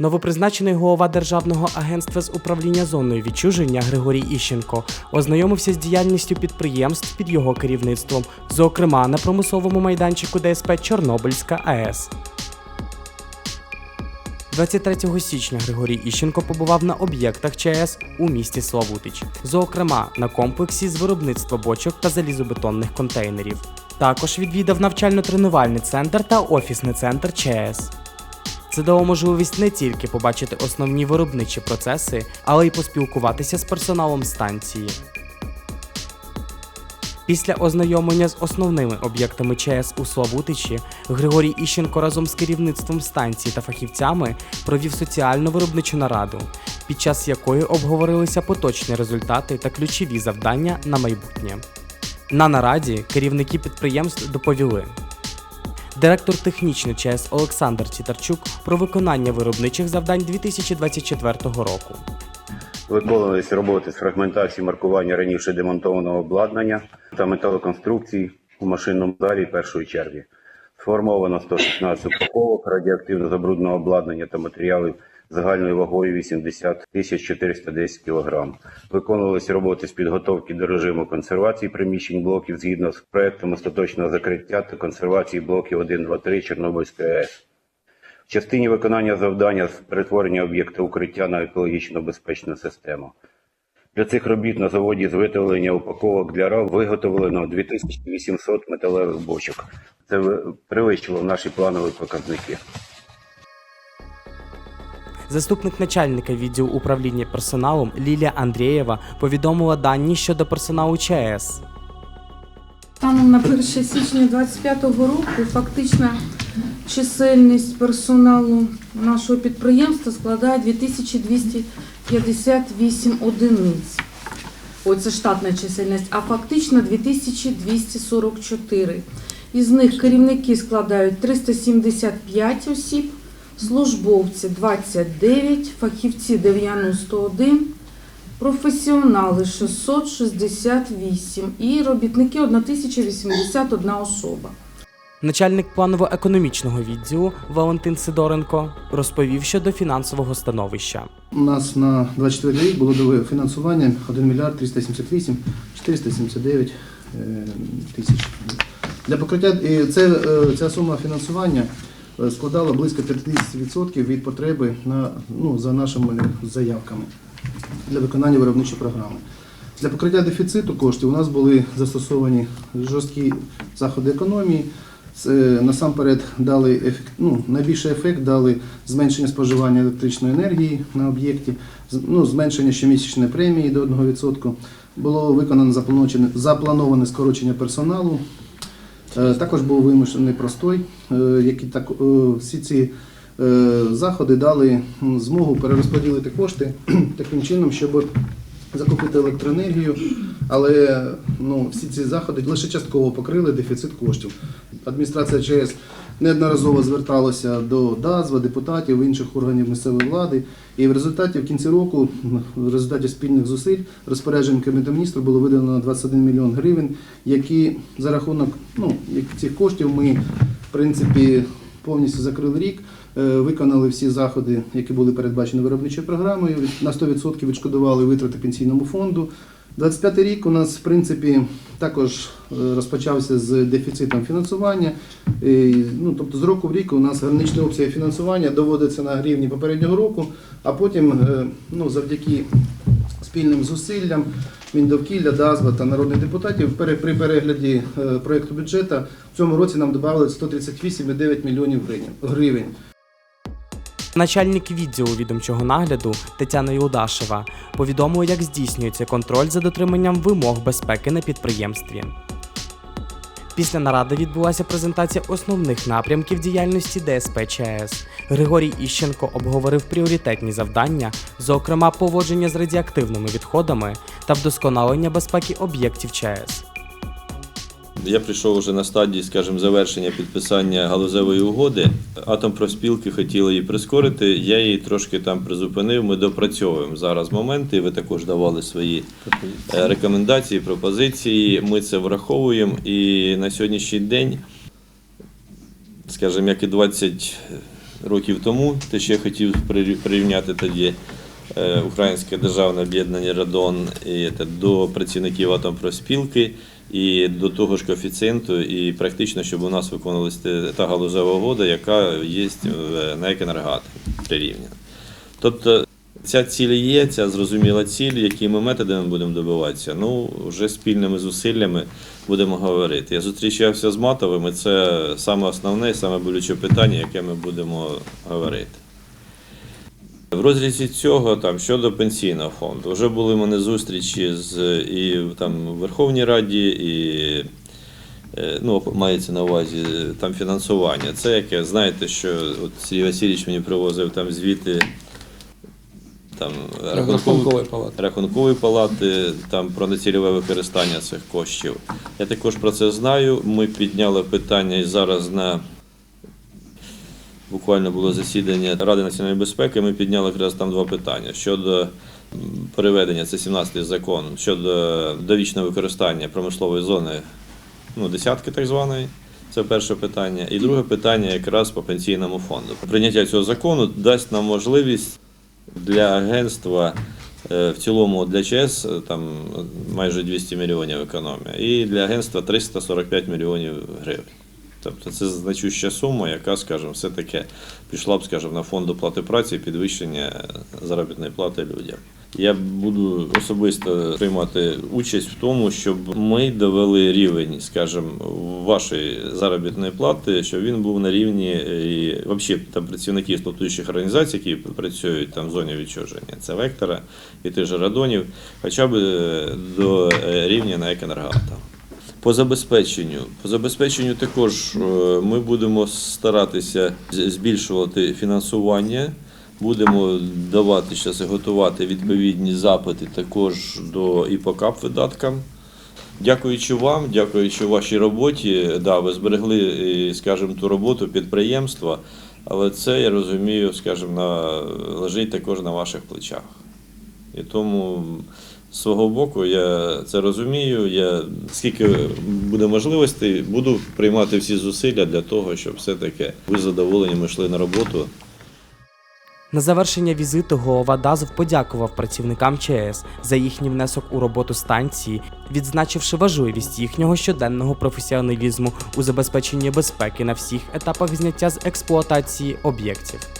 Новопризначений голова Державного агентства з управління зоною відчуження Григорій Іщенко ознайомився з діяльністю підприємств під його керівництвом, зокрема на промисловому майданчику ДСП Чорнобильська АЕС. 23 січня Григорій Іщенко побував на об'єктах ЧАЕС у місті Славутич, зокрема на комплексі з виробництва бочок та залізобетонних контейнерів. Також відвідав навчально-тренувальний центр та офісний центр ЧАЕС. Це дало можливість не тільки побачити основні виробничі процеси, але й поспілкуватися з персоналом станції. Після ознайомлення з основними об'єктами ЧАЕС у Славутичі Григорій Іщенко разом з керівництвом станції та фахівцями провів соціально-виробничу нараду, під час якої обговорилися поточні результати та ключові завдання на майбутнє. На нараді керівники підприємств доповіли. Директор технічної ЧАЕС Олександр Тітарчук про виконання виробничих завдань 2024 року. Виконувалися роботи з фрагментації маркування раніше демонтованого обладнання та металоконструкцій у машинному залі першої черги. Сформовано 116 упаковок радіоактивно забрудного обладнання та матеріалів загальною вагою 80 тисяч 410 кг. Виконувалися роботи з підготовки до режиму консервації приміщень блоків згідно з проектом остаточного закриття та консервації блоків 1, 2, 3 Чорнобильської АЕС. В частині виконання завдання з перетворення об'єкта укриття на екологічно безпечну систему. Для цих робіт на заводі з виготовлення упаковок для РАВ виготовлено 2800 металевих бочок. Це ви- перевищило наші планові показники. Заступник начальника відділу управління персоналом Лілія Андрієва повідомила дані щодо персоналу ЧАЕС. Станом на 1 січня 2025 року фактична чисельність персоналу нашого підприємства складає 2258 одиниць. Ой, це штатна чисельність, а фактично 2244. Із них керівники складають 375 осіб, службовці 29, фахівці 91, професіонали 668 і робітники 1081 особа. Начальник планово-економічного відділу Валентин Сидоренко розповів щодо фінансового становища. У нас на 24 рік було до фінансування 1 мільярд 378 479 е, тисяч. Для покриття і це, е, ця сума фінансування складала близько 50% від потреби на, ну, за нашими заявками для виконання виробничої програми. Для покриття дефіциту коштів у нас були застосовані жорсткі заходи економії. Це насамперед дали ефект, ну, найбільший ефект дали зменшення споживання електричної енергії на об'єкті, ну, зменшення щомісячної премії до 1%. Було виконано заплановане скорочення персоналу. Е, Також був вимушений простой, е, які так, е, всі ці заходи дали змогу перерозподілити кошти таким чином, щоб закупити електроенергію, але ну, всі ці заходи лише частково покрили дефіцит коштів. Адміністрація ЧС неодноразово зверталася до ДАЗВа, депутатів, інших органів місцевої влади. І в результаті в кінці року, в результаті спільних зусиль, розпорядженням Кабінету міністрів було виділено 21 мільйон гривень, які за рахунок ну, цих коштів ми в принципі повністю закрили рік, е, виконали всі заходи, які були передбачені виробничою програмою. На 100% відшкодували витрати пенсійному фонду. 25 рік у нас, в принципі, також е, розпочався з дефіцитом фінансування. Ну, тобто з року в рік у нас граничний обсяг фінансування доводиться на рівні попереднього року, а потім е, ну, завдяки спільним зусиллям Міндовкілля, ДАЗВА та народних депутатів при перегляді е, проєкту бюджету в цьому році нам додали 138,9 мільйонів гривень. Начальник відділу відомчого нагляду Тетяна Юдашева повідомила, як здійснюється контроль за дотриманням вимог безпеки на підприємстві. Після наради відбулася презентація основних напрямків діяльності ДСП ЧАЕС. Григорій Іщенко обговорив пріоритетні завдання, зокрема поводження з радіоактивними відходами та вдосконалення безпеки об'єктів ЧАЕС. Я прийшов вже на стадії, скажімо, завершення підписання галузевої угоди. Атомпроспілки хотіли її прискорити. Я її трошки там призупинив. Ми допрацьовуємо зараз моменти. Ви також давали свої е, рекомендації, пропозиції. Ми це враховуємо. І на сьогоднішній день, скажімо, як і 20 років тому, те, що я хотів прирів- прирівняти тоді е, Українське державне об'єднання Радон і, до працівників атомпроспілки і до того ж коефіцієнту, і практично, щоб у нас виконувалася та галузева угода, яка є в- на екенергатомі прирівняна. Тобто ця ціль є, ця зрозуміла ціль, якими методами будемо добиватися. Ну, вже спільними зусиллями будемо говорити. Я зустрічався з Матовим, і це саме основне, саме болюче питання, яке ми будемо говорити. В розрізі цього, там щодо пенсійного фонду, вже були в мене зустрічі з і там в Верховній Раді, і е, ну, мається на увазі е, там фінансування. Це яке, знаєте, що от Сергій Васильович мені привозив там звіти там Рахункової палати. рахункової палати там про нецільове використання цих коштів. Я також про це знаю. Ми підняли питання і зараз на буквально було засідання Ради національної безпеки. Ми підняли якраз там два питання щодо переведення, це 17-й закон, щодо довічного використання промислової зони, ну, десятки так званої. Це перше питання. І друге питання якраз по пенсійному фонду. Прийняття цього закону дасть нам можливість для агентства е, в цілому для ЧС е, там майже 200 мільйонів економія, і для агентства 345 мільйонів гривень. Тобто це значуща сума, яка, скажімо, все-таки пішла б, скажімо, на фонд оплати праці і підвищення заробітної плати людям. Я буду особисто приймати участь в тому, щоб ми довели рівень, скажімо, вашої заробітної плати, щоб він був на рівні е, і взагалі там працівників експлуатуючих організацій, які працюють там в зоні відчуження, це вектора і тих же радонів, хоча б е, до е, рівня на екенергата. По забезпеченню. По забезпеченню також е, ми будемо старатися збільшувати фінансування. Будемо давати зараз готувати відповідні запити також до і по КАП видаткам. Дякуючи вам, дякуючи вашій роботі, да, ви зберегли, скажімо, ту роботу підприємства, але це, я розумію, скажімо, на, лежить також на ваших плечах. І тому свого боку я це розумію. Я скільки буде можливостей, буду приймати всі зусилля для того, щоб все-таки ви з задоволенням йшли на роботу. На завершення візиту голова ДАЗов подякував працівникам ЧАЕС за їхній внесок у роботу станції, відзначивши важливість їхнього щоденного професіоналізму у забезпеченні безпеки на всіх етапах зняття з експлуатації об'єктів.